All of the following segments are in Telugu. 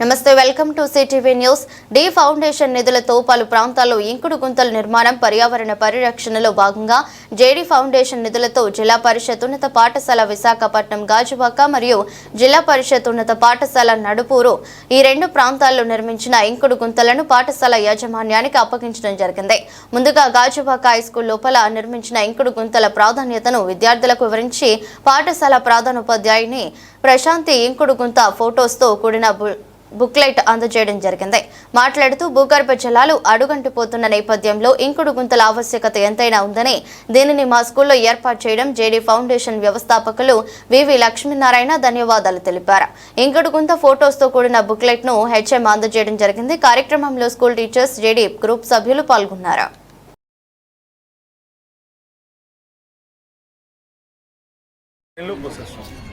నమస్తే welcome to CTV news. D foundation నిధులతో పలు ప్రాంతాల్లో ఇంకుడు గుంతల నిర్మాణం పర్యావరణ పరిరక్షణలో భాగంగా జేడీ ఫౌండేషన్ నిధులతో జిల్లా పరిషత్ ఉన్నత పాఠశాల విశాఖపట్నం గాజువాక మరియు జిల్లా పరిషత్ ఉన్నత పాఠశాల నడుపూరు ఈ రెండు ప్రాంతాల్లో నిర్మించిన ఇంకుడు గుంతలను పాఠశాల యాజమాన్యానికి అప్పగించడం జరిగింది. ముందుగా గాజువాక హై స్కూల్ లోపల నిర్మించిన ఇంకుడు గుంతల ప్రాధాన్యతను విద్యార్థులకు వివరించి పాఠశాల ప్రధానోపాధ్యాయుని ప్రశాంతి ఇంకుడు గుంత ఫొటోస్తో కూడిన బుక్లెట్ అందజేయడం జరిగింది. మాట్లాడుతూ భూగర్భ జలాలు అడుగంటిపోతున్న నేపథ్యంలో ఇంకుడు గుంతల ఆవశ్యకత ఎంతైనా ఉందని దీనిని మా స్కూల్లో ఏర్పాటు చేయడం జేడీ ఫౌండేషన్ వ్యవస్థాపకులు వివి లక్ష్మీనారాయణ ధన్యవాదాలు తెలిపారు. ఇంకుడు గుంత ఫొటోస్తో కూడిన బుక్లెట్ను హెచ్ఎం అందజేయడం జరిగింది. కార్యక్రమంలో స్కూల్ టీచర్స్ జేడీ గ్రూప్ సభ్యులు పాల్గొన్నారు.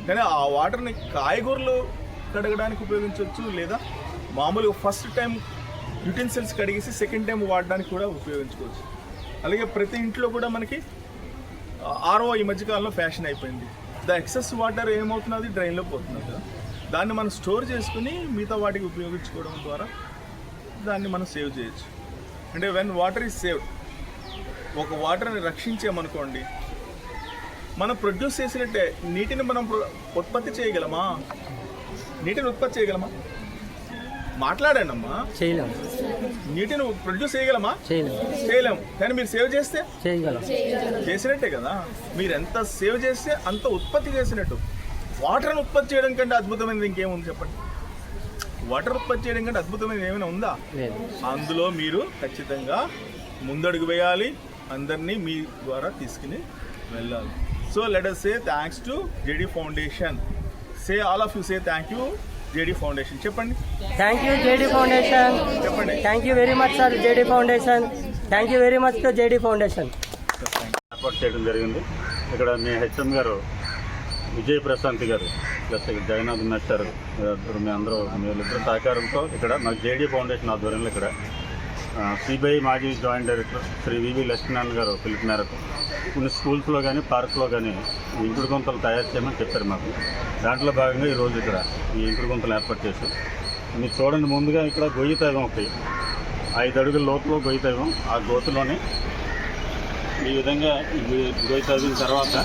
కానీ ఆ వాటర్ని కాయగూరలు కడగడానికి ఉపయోగించవచ్చు లేదా మామూలుగా ఫస్ట్ టైం యుటెన్సిల్స్ కడిగేసి సెకండ్ టైం వాడడానికి కూడా ఉపయోగించుకోవచ్చు. అలాగే ప్రతి ఇంట్లో కూడా మనకి ఆర్ఓ ఈ మధ్యకాలంలో ఫ్యాషన్ అయిపోయింది. ద ఎక్సెస్ వాటర్ ఏమవుతున్నది? డ్రైన్లో పోతున్నది కదా. దాన్ని మనం స్టోర్ చేసుకుని మిగతా వాటికి ఉపయోగించుకోవడం ద్వారా దాన్ని మనం సేవ్ చేయొచ్చు. అంటే వెన్ వాటర్ ఈజ్ సేవ్డ్ ఒక వాటర్ని రక్షించామనుకోండి మనం ప్రొడ్యూస్ చేసినట్టే నీటిని మనం ఉత్పత్తి చేయగలమా? నీటిని ఉత్పత్తి చేయగలమా? మాట్లాడండి అమ్మా చేయలేం. నీటిని ప్రొడ్యూస్ చేయగలమా? చేయలేం. చేయలేం. కానీ మీరు సేవ్ చేస్తే? చేయగలం. చేసినట్టే కదా. మీరు ఎంత సేవ్ చేస్తే అంత ఉత్పత్తి చేసినట్టు. వాటర్ని ఉత్పత్తి చేయడం కంటే అద్భుతమైనది ఇంకేముంది చెప్పండి? వాటర్ ఉత్పత్తి చేయడం కంటే అద్భుతమైనది ఏమైనా ఉందా? లేదు. అందులో మీరు ఖచ్చితంగా ముందడుగు వేయాలి. అందరినీ మీ ద్వారా తీసుకుని వెళ్ళాలి. So let us say thanks to JD foundation say all of you say thank you JD foundation చెప్పండి. థ్యాంక్ యూ జేడీ ఫౌండేషన్ చెప్పండి. Thank you very much sir JD foundation thank you very much to JD foundation ఏర్పాటు చేయడం జరిగింది. ఇక్కడ మీ హెచ్ఎం గారు విజయ్ ప్రశాంతి గారు ప్లస్ ఇక్కడ జగన్నాథ్ మాస్టర్ ఇద్దరు మీ అందరూ వీళ్ళిద్దరు సహకారంతో ఇక్కడ మా జేడీ ఫౌండేషన్ ఆధ్వర్యంలో ఇక్కడ సిబిఐ మాజీ joint director Shri VV Lakshminarayana garu పిలుపు మేరకు కొన్ని స్కూల్స్లో కానీ పార్క్లో కానీ ఈ ఇంకుడు గుంతలు తయారు చేయమని చెప్పారు మాకు. దాంట్లో భాగంగా ఈరోజు ఇక్కడ ఈ ఇంకుడు గుంతలు ఏర్పాటు చేసి మీరు చూడండి ముందుగా ఇక్కడ గొయ్యి తైవం ఒకటి. ఐదు అడుగుల లోతులో గొయ్యి తైవం ఆ గోతులోనే ఈ విధంగా గొయ్యి తవ్విన తర్వాత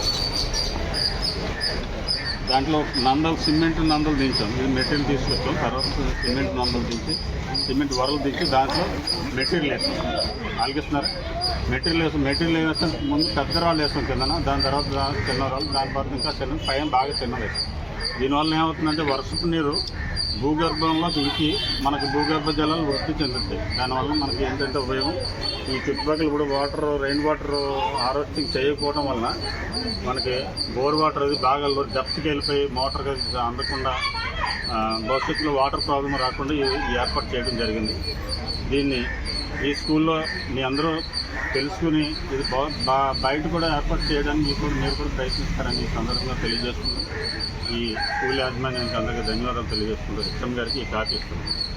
దాంట్లో నందలు సిమెంట్ నందలు దించాం. ఇది మెటీరియల్ తీసుకొచ్చాం. తర్వాత సిమెంట్ నందలు దించి సిమెంట్ వరలు దించి దాంట్లో మెటీరియల్ వేస్తాం ఆలకిస్తున్నారు మెటీరియల్ వేస్తాం మెటీరియల్ వేస్తాం ముందు పెద్ద రాళ్ళు వేస్తాం కిందన. దాని తర్వాత చిన్న రాళ్ళు దాని తర్వాత ఇంకా చిన్న పైన బాగా చిన్నది వేస్తాం దీనివల్ల ఏమవుతుందంటే వర్షపు నీరు భూగర్భంలో దిగి మనకి భూగర్భ జలాలు వృద్ధి చెందుతాయి. దానివల్ల మనకి ఏంటంటే ఉపయోగం ఈ చుట్టుపక్కల కూడా వాటర్ రెయిన్ వాటర్ హార్వెస్టింగ్ చేయకపోవడం వలన మనకి బోర్ వాటర్ అది బాగా డెప్త్కి వెళ్ళిపోయి మోటార్కి అందకుండా భవిష్యత్తులో వాటర్ ప్రాబ్లం రాకుండా ఏర్పాటు చేయడం జరిగింది. దీన్ని ఈ స్కూల్లో మీ అందరూ తెలుసుకుని ఇది బా- బా- బయట కూడా ఏర్పాటు చేయడానికి మీరు కూడా మీరు కూడా ప్రయత్నిస్తారని ఈ సందర్భంగా తెలియజేస్తున్నాం. ఈ స్కూల్ యాజమాన్యానికి అందరికీ ధన్యవాదాలు తెలియజేసుకుంటూ హెచ్ఎం గారికి ఈ కాపీ ఇస్తున్నాం.